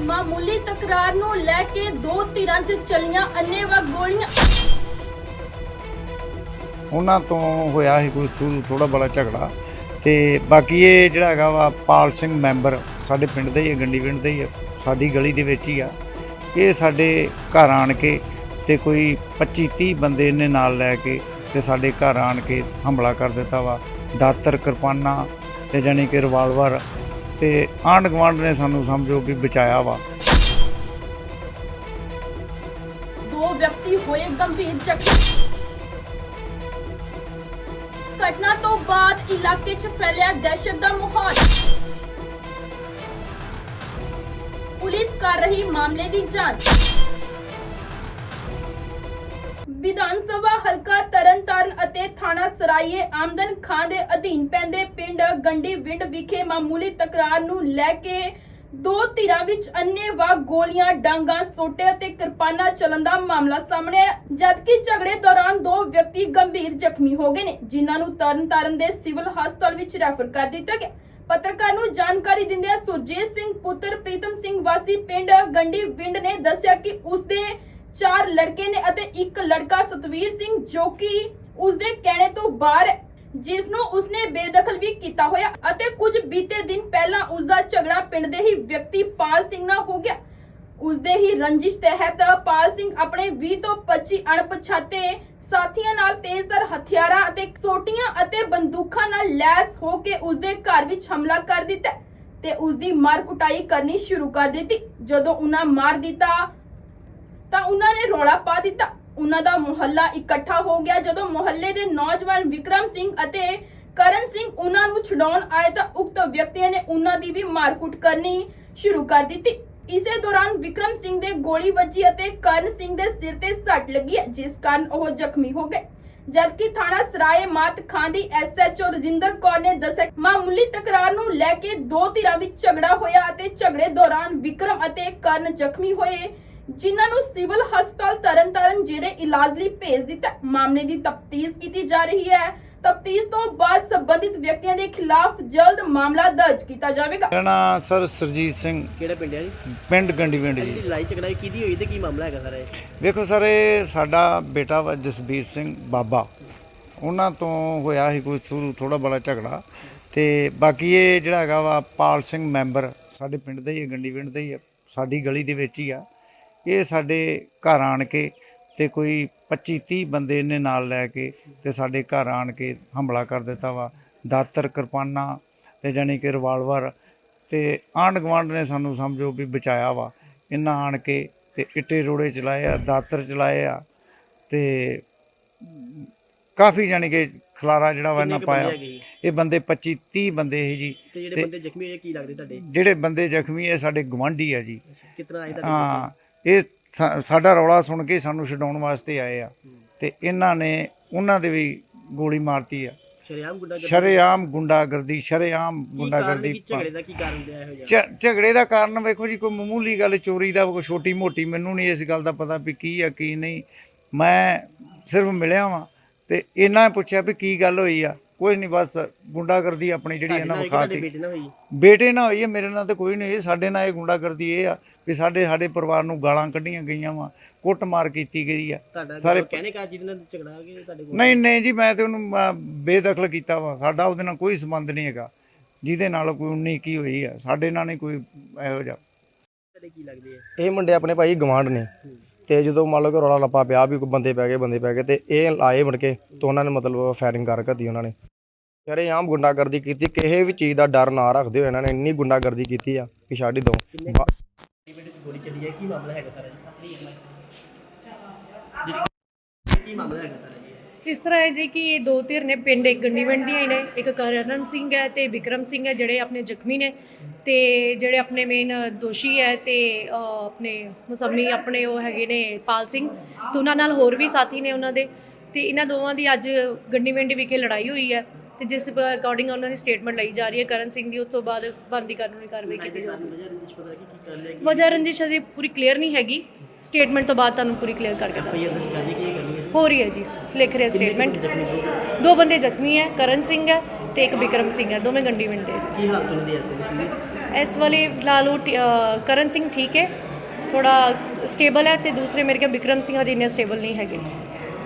ਮਾਮੂਲੀ ਤਕਰਾਰ ਨੂੰ ਲੈ ਕੇ ਦੋ ਧਿਰਾਂ 'ਚ ਚੱਲੀਆਂ ਅੰਨੇਵਾਹ ਗੋਲੀਆਂ। ਉਹਨਾਂ ਤੋਂ ਹੋਇਆ ਸੀ ਕੋਈ ਸ਼ੁਰੂ ਥੋੜਾ ਬੜਾ ਝਗੜਾ। ਤੇ ਬਾਕੀ ਇਹ ਜਿਹੜਾ ਹੈਗਾ ਵਾ, ਪਾਲ ਸਿੰਘ ਮੈਂਬਰ, ਸਾਡੇ ਪਿੰਡ ਦਾ ਹੀ ਹੈ, ਗੰਡੀ ਪਿੰਡ ਦਾ ਹੀ ਹੈ, ਸਾਡੀ ਗਲੀ ਦੇ ਵਿੱਚ ਹੀ ਆ। ਇਹ ਸਾਡੇ ਘਰ ਆਣ ਕੇ ਤੇ ਕੋਈ 25 30 ਬੰਦੇ ਇਹਨੇ ਨਾਲ ਲੈ ਕੇ ਤੇ ਸਾਡੇ ਘਰ ਆਣ ਕੇ ਹਮਲਾ ਕਰ ਦਿੱਤਾ ਵਾ। ਦਾਤਰ ਕਿਰਪਾਨਾਂ ਤੇ ਜਾਣੀ ਕਿ ਰਿਵਾਲਵਰ ਤੇ ਆਂਢ ਗੁਆਂਢ ਨੇ ਸਾਨੂੰ ਸਮਝੋ ਕਿ ਬਚਾਇਆ ਵਾ। ਦੋ ਵਿਅਕਤੀ ਹੋਏ ਗੰਭੀਰ ਜ਼ਖਮੀ ਘਟਨਾ ਤੋਂ ਬਾਅਦ ਇਲਾਕੇ 'ਚ ਫੈਲਿਆ ਦਹਿਸ਼ਤ ਦਾ ਮਾਹੌਲ। ਪੁਲਿਸ ਕਰ ਰਹੀ ਮਾਮਲੇ ਦੀ ਜਾਂਚ। ਵਿਧਾਨ ਸਭਾ ਹਲਕਾ ਤਰਨਤਾਰਨ ਅਤੇ ਥਾਣਾ ਸਰਾਈਏ ਆਮਦਨ ਖਾਂ ਦੇ ਅਧੀਨ ਪੈਂਦੇ ਪਿੰਡ ਗੰਡੀ ਵਿੰਡ ਵਿਖੇ ਮਾਮੂਲੀ ਤਕਰਾਰ ਨੂੰ ਲੈ ਕੇ ਦੋ ਧਿਰਾਂ ਵਿੱਚ ਅੰਨੇਵਾਹ ਗੋਲੀਆਂ, ਡਾਂਗਾਂ, ਸੋਟੇ ਅਤੇ ਕਿਰਪਾਨਾਂ ਚੱਲਣ ਦਾ ਮਾਮਲਾ ਸਾਹਮਣੇ ਆਇਆ, ਜਦਕਿ ਝਗੜੇ ਦੌਰਾਨ ਦੋ ਵਿਅਕਤੀ ਗੰਭੀਰ ਜ਼ਖਮੀ ਹੋ ਗਏ ਨੇ, ਜਿਨ੍ਹਾਂ ਨੂੰ ਤਰਨਤਾਰਨ ਦੇ ਸਿਵਲ ਹਸਪਤਾਲ ਵਿੱਚ ਰੈਫਰ ਕਰ ਦਿੱਤਾ ਗਿਆ। ਪੱਤਰਕਾਰ ਨੂੰ ਜਾਣਕਾਰੀ ਦਿੰਦਿਆਂ ਸੁਰਜੀਤ ਸਿੰਘ ਪੁੱਤਰ, ਪ੍ਰੀਤਮ ਸਿੰਘ ਵਾਸੀ ਪਿੰਡ ਗੰਡੀ ਵਿੰਡ ਨੇ ਦੱਸਿਆ ਕਿ ਉਸਦੇ ਚਾਰ ਲੜਕੇ ਨੇ ਅਤੇ ਇੱਕ ਲੜਕਾ ਸਤਵੀਰ ਸਿੰਘ, ਜੋ ਕਿ ਉਸਦੇ ਕਹਿਣੇ ਤੋਂ ਬਾਹਰ ਜਿਸ ਨੂੰ ਉਸਨੇ ਬੇਦਖਲ ਵੀ ਕੀਤਾ ਹੋਇਆ ਅਤੇ ਕੁਝ ਬੀਤੇ ਦਿਨ ਪਹਿਲਾਂ ਉਸਦਾ ਝਗੜਾ ਪਿੰਡ ਦੇ ਹੀ ਵਿਅਕਤੀ ਪਾਲ ਸਿੰਘ ਨਾਲ ਹੋ ਗਿਆ। ਉਸਦੇ ਹੀ ਰੰਜਿਸ਼ ਤਹਿਤ ਪਾਲ ਸਿੰਘ ਆਪਣੇ 20 ਤੋਂ 25 ਅਣਪਛਾਤੇ ਸਾਥੀਆਂ ਨਾਲ ਤੇਜ਼ਧਾਰ ਹਥਿਆਰਾਂ ਅਤੇ ਸੋਟੀਆਂ ਅਤੇ ਬੰਦੂਕਾਂ ਨਾਲ ਲੈਸ ਹੋ ਕੇ ਉਸਦੇ ਘਰ ਵਿੱਚ ਹਮਲਾ ਕਰ ਦਿੱਤਾ ਤੇ ਉਸਦੀ ਮਾਰ ਕੁਟਾਈ ਕਰਨੀ ਸ਼ੁਰੂ ਕਰ ਦਿੱਤੀ। ਜਦੋਂ ਉਹਨਾਂ ਮਾਰ ਦਿੱਤਾ ਤਾਂ ਉਹਨਾਂ ਨੇ ਰੌਲਾ ਪਾ ਦਿੱਤਾ। ਉਹਨਾਂ ਦਾ ਮੁਹੱਲਾ ਇਕੱਠਾ ਹੋ ਗਿਆ। ਜਦੋਂ ਮੁਹੱਲੇ ਦੇ ਨੌਜਵਾਨ ਵਿਕਰਮ ਸਿੰਘ ਅਤੇ ਕਰਨ ਸਿੰਘ ਉਹਨਾਂ ਨੂੰ ਛਡਾਉਣ ਆਏ ਤਾਂ ਉਕਤ ਵਿਅਕਤੀਆਂ ਨੇ ਉਹਨਾਂ ਦੀ ਵੀ ਮਾਰਕੁੱਟ ਕਰਨੀ ਸ਼ੁਰੂ ਕਰ ਦਿੱਤੀ। ਇਸੇ ਦੌਰਾਨ ਵਿਕਰਮ ਸਿੰਘ ਦੇ ਗੋਲੀ ਵੱਜੀ ਅਤੇ ਕਰਨ ਸਿੰਘ ਦੇ ਸਿਰ ਤੇ ਸੱਟ ਲੱਗੀ ਜਿਸ ਕਾਰਨ ਉਹ ਜ਼ਖਮੀ ਹੋ ਗਏ। ਜਦਕਿ ਥਾਣਾ ਸਰਾਏ ਮਾਤ ਖਾਨ ਦੀ ਐਸਐਚਓ ਰਜਿੰਦਰ ਕੌਰ ਨੇ ਦੱਸਿਆ, ਮਾਮੂਲੀ ਤਕਰਾਰ ਨੂੰ ਲੈ ਕੇ ਦੋ ਧਿਰਾਂ ਵਿੱਚ ਝਗੜਾ ਹੋਇਆ ਅਤੇ ਝਗੜੇ ਦੌਰਾਨ ਵਿਕਰਮ ਅਤੇ ਕਰਨ ਜ਼ਖਮੀ ਹੋਏ। ਜਿਨ੍ਹਾਂ ਨੂੰ ਸਿਵਲ ਹਸਪਤਾਲ ਤਰਨਤਾਰਨ ਜਿਹੜੇ ਇਲਾਜ ਲਈ ਭੇਜ ਦਿੱਤਾ ਮਾਮਲੇ ਦੀ ਤਫਤੀਸ਼ ਕੀਤੀ ਜਾ ਰਹੀ ਹੈ। ਤਫਤੀਸ਼ ਤੋਂ ਬਾਅਦ ਸੰਬੰਧਿਤ ਵਿਅਕਤੀਆਂ ਦੇ ਖਿਲਾਫ ਜਲਦ ਮਾਮਲਾ ਦਰਜ ਕੀਤਾ ਜਾਵੇਗਾ। ਮੇਰਾ ਨਾਂ ਸਰ ਸਰਜੀਤ ਸਿੰਘ। ਕਿਹੜਾ ਪਿੰਡ ਹੈ ਜੀ? ਪਿੰਡ ਗੰਡੀ ਪਿੰਡ ਜੀ। ਜਿਹੜੀ ਲੜਾਈ ਝਗੜਾ ਕਿਹਦੀ ਹੋਈ ਤੇ ਕੀ ਮਾਮਲਾ ਹੈਗਾ ਸਾਰਾ ਇਹ? ਵੇਖੋ ਸਰ ਇਹ ਸਾਡਾ ਬੇਟਾ ਵਾ ਜਸਬੀਰ ਸਿੰਘ ਬਾਬਾ। ਉਹਨਾਂ ਤੋਂ ਹੋਇਆ ਸੀ ਕੋਈ ਸ਼ੁਰੂ ਥੋੜਾ ਬੜਾ ਝਗੜਾ। ਤੇ ਬਾਕੀ ਇਹ ਜਿਹੜਾ ਹੈਗਾ ਵਾ ਪਾਲ ਸਿੰਘ ਮੈਂਬਰ ਸਾਡੇ ਪਿੰਡ ਦਾ ਹੀ ਹੈ ਗੰਡੀ ਪਿੰਡ ਦਾ ਹੀ ਹੈ। ਸਾਡੀ ਗਲੀ ਦੇ ਵਿੱਚ ਹੀ ਆ। ਇਹ ਸਾਡੇ ਘਰ ਆਣ ਕੇ ਤੇ ਕੋਈ 25 30 ਬੰਦੇ ਇਹਨੇ ਨਾਲ ਲੈ ਕੇ ਤੇ ਸਾਡੇ ਘਰ ਆਣ ਕੇ ਹਮਲਾ ਕਰ ਦਿੱਤਾ ਵਾ। ਦਾਤਰ ਕਿਰਪਾਨਾਂ ਤੇ ਜਾਣੀ ਕਿ ਰਿਵਾਲਵਰ ਤੇ ਆਂਢ ਗੁਆਂਢ ਨੇ ਸਾਨੂੰ ਸਮਝੋ ਵੀ ਬਚਾਇਆ ਵਾ। ਇਹਨਾਂ ਆਣ ਕੇ ਤੇ ਇੱਟੇ ਰੋੜੇ ਚਲਾਏ ਆ ਦਾਤਰ ਚਲਾਏ ਆ ਤੇ ਕਾਫੀ ਜਾਣੀ ਕਿ ਖਲਾਰਾ ਜਿਹੜਾ ਵਾ ਇਹਨਾਂ ਪਾਇਆ? ਇਹ ਬੰਦੇ 25 30 ਬੰਦੇ ਇਹ ਜੀ। ਤੇ ਜਿਹੜੇ ਬੰਦੇ ਜ਼ਖਮੀ ਹੋਏ ਕੀ ਲੱਗਦੇ ਤੁਹਾਡੇ? ਜਿਹੜੇ ਬੰਦੇ ਜ਼ਖਮੀ ਇਹ ਸਾਡੇ ਗਵਾਂਢੀ ਆ ਜੀ। ਕਿਤਨਾ ਆਏ ਤੁਹਾਡੇ ਹਾਂ ਇਹ ਸਾਡਾ ਰੌਲਾ ਸੁਣ ਕੇ ਸਾਨੂੰ ਛਡਾਉਣ ਵਾਸਤੇ ਆਏ ਆ। ਤੇ ਇਹਨਾਂ ਨੇ ਉਹਨਾਂ ਦੇ ਵੀ ਗੋਲੀ ਮਾਰਤੀ ਆ। ਸ਼ਰਿਆਮ ਗੁੱਡਾ ਸ਼ਰੇਆਮ ਗੁੰਡਾਗਰਦੀ ਸ਼ਰੇਆਮ ਗੁੰਡਾਗਰਦੀ ਝਗੜੇ ਦਾ ਕੀ ਕਾਰਨ ਰਿਹਾ ਇਹੋ ਜਿਹਾ? ਝ- ਝਗੜੇ ਦਾ ਕਾਰਨ ਵੇਖੋ ਜੀ ਕੋਈ ਮਾਮੂਲੀ ਗੱਲ ਚੋਰੀ ਦਾ ਕੋਈ ਛੋਟੀ ਮੋਟੀ ਮੈਨੂੰ ਨਹੀਂ ਇਸ ਗੱਲ ਦਾ ਪਤਾ ਵੀ ਕੀ ਆ ਕੀ ਨਹੀਂ। ਮੈਂ ਸਿਰਫ ਮਿਲਿਆ ਵਾਂ ਤੇ ਇਹਨਾਂ ਨੇ ਪੁੱਛਿਆ ਵੀ ਕੀ ਗੱਲ ਹੋਈ ਆ। ਕੁਝ ਨਹੀਂ ਬਸ ਗੁੰਡਾਗਰਦੀ ਆਪਣੀ ਜਿਹੜੀ ਇਹਨਾਂ ਨਾਲ ਵਿਖਾ ਤੁਹਾਡੇ ਕੇ। ਬੇਟੇ ਨਾਲ ਹੋਈ? ਹੈ ਮੇਰੇ ਨਾਲ ਤੇ ਕੋਈ ਨਹੀਂ ਸਾਡੇ ਨਾਲ ਇਹ ਗੁੰਡਾਗਰਦੀ ਇਹ ਆ ਵੀ ਸਾਡੇ ਸਾਡੇ ਪਰਿਵਾਰ ਨੂੰ ਗਾਲਾਂ ਕੱਢੀਆਂ ਗਈਆਂ ਵਾ ਕੁੱਟਮਾਰ ਕੀਤੀ ਗਈ ਆ। ਸਾਰੇ- ਕਹਿਣੇ ਕਾ ਜਿਹਦੇ ਨਾਲ ਝਗੜਾ ਆ ਗਿਆ ਤੁਹਾਡੇ ਕੋਲ? ਨਹੀਂ ਨਹੀਂ ਜੀ ਮੈਂ ਤੇ ਉਹਨੂੰ ਬੇਦਖਲ ਕੀਤਾ ਵਾ। ਸਾਡਾ ਉਹਦੇ ਨਾਲ ਕੋਈ ਸੰਬੰਧ ਨਹੀਂ ਹੈਗਾ। ਜਿਹਦੇ ਨਾਲ ਕੋਈ ਉਨੀ ਕੀ ਹੋਈ ਆ ਸਾਡੇ ਨਾਲ ਨਹੀਂ ਕੋਈ ਇਹੋ ਜਿਹਾ। ਤੁਹਾਡੇ ਕੀ ਲੱਗਦੇ ਆ? ਇਹ ਮੁੰਡੇ ਆਪਣੇ ਭਾਈ ਗਵਾਂਢ ਨੇ। ਤੇ ਜਦੋਂ ਮੰਨ ਲਓ ਕਿ ਰੌਲਾ ਲੱਪਾ ਪਿਆ ਵੀ ਕੋਈ ਬੰਦੇ ਪੈ ਗਏ ਬੰਦੇ ਪੈ ਗਏ ਤੇ ਇਹ ਆਏ ਮੁੜ ਕੇ ਤੇ ਉਹਨਾਂ ਨੇ ਮਤਲਬ ਫਾਇਰਿੰਗ ਕਰ ਕਰਦੀ ਉਹਨਾਂ ਨੇ। ਯਾਰੇ ਆਮ ਗੁੰਡਾਗਰਦੀ ਕੀਤੀ ਕਿਸੇ ਵੀ ਚੀਜ਼ ਦਾ ਡਰ ਨਾ ਰੱਖਦੇ ਹੋਏ ਇਹਨਾਂ ਨੇ ਇੰਨੀ ਗੁੰਡਾਗਰਦੀ ਕੀਤੀ ਆ ਕਿ ਛੱਡ ਹੀ ਦੋ ਕਿੰਨੇ ਬੇਟੇ ਗੋਲੀ ਚੱਲੀ ਹੈ ਕੀ ਮਾਮਲਾ ਹੈਗਾ ਸਾਰਾ ਜੀ? ਜੀ ਕੀ ਮਾਮਲਾ ਹੈਗਾ ਸਾਰਾ ਜੀ? ਇਸ ਤਰ੍ਹਾਂ ਹੈ ਜੀ ਕਿ ਇਹ ਦੋ ਧਿਰ ਨੇ ਪਿੰਡ ਇੱਕ ਗੰਡੀਵੰਡ ਦੀਆਂ ਹੀ ਨੇ ਇੱਕ ਕਰਨ ਸਿੰਘ ਹੈ ਤੇ ਵਿਕਰਮ ਸਿੰਘ ਹੈ ਜਿਹੜੇ ਆਪਣੇ ਜ਼ਖਮੀ ਨੇ ਤੇ ਜਿਹੜੇ ਆਪਣੇ ਮੇਨ ਦੋਸ਼ੀ ਹੈ ਤੇ ਅ, ਆਪਣੇ ਮੁਸੰਮੀ ਆਪਣੇ ਉਹ ਹੈਗੇ ਨੇ ਪਾਲ ਸਿੰਘ ਤੇ ਉਹਨਾਂ ਨਾਲ ਹੋਰ ਵੀ ਸਾਥੀ ਨੇ ਉਹਨਾਂ ਦੇ ਤੇ ਇਹਨਾਂ ਦੋਵਾਂ ਦੀ ਅੱਜ ਗੰਡੀਵੰਡੀ ਵਿਖੇ ਲੜਾਈ ਹੋਈ ਹੈ। ਤੇ ਜਿਸ ਅਕੋਰਡਿੰਗ ਉਹਨਾਂ ਦੀ ਸਟੇਟਮੈਂਟ ਲਈ ਜਾ ਰਹੀ ਹੈ ਕਰਨ ਸਿੰਘ ਦੀ ਉਸ ਤੋਂ ਬਾਅਦ ਬੰਦੀ ਕਾਨੂੰਨੀ ਕਾਰਵਾਈ ਕੀਤੀ ਜਾਵੇਗੀ ਵਜ੍ਹਾ ਰੰਜਿਸ਼ ਅਜੇ ਪੂਰੀ ਕਲੀਅਰ ਨਹੀਂ ਹੈਗੀ। ਸਟੇਟਮੈਂਟ ਤੋਂ ਬਾਅਦ ਤੁਹਾਨੂੰ ਪੂਰੀ ਕਲੀਅਰ ਕਰਕੇ ਦੱਸ ਹੈ ਹੋ? ਰਹੀ ਹੈ ਜੀ ਲਿਖ ਰਿਹਾ ਸਟੇਟਮੈਂਟ ਦੋ ਬੰਦੇ ਜ਼ਖਮੀ ਹੈ ਕਰਨ ਸਿੰਘ ਹੈ ਤੇ ਇੱਕ ਵਿਕਰਮ ਸਿੰਘ ਹੈ ਦੋਵੇਂ ਗੰਡੀ ਵਿੰਡ ਦੇ। ਕੀ ਹਾਲਤ ਉਹਨਾਂ ਦੀ ਐਸੀ ਸੀ ਇਸ ਵਾਲੇ ਫਿਲਹਾਲ ਕਰਨ ਸਿੰਘ ਠੀਕ ਹੈ ਥੋੜਾ ਸਟੇਬਲ ਹੈ ਤੇ ਦੂਸਰੇ ਮੇਰੇ ਖਿਆਲ ਵਿਕਰਮ ਸਿੰਘ ਹਜੇ ਇੰਨੇ ਸਟੇਬਲ ਨਹੀਂ ਹੈਗੇ।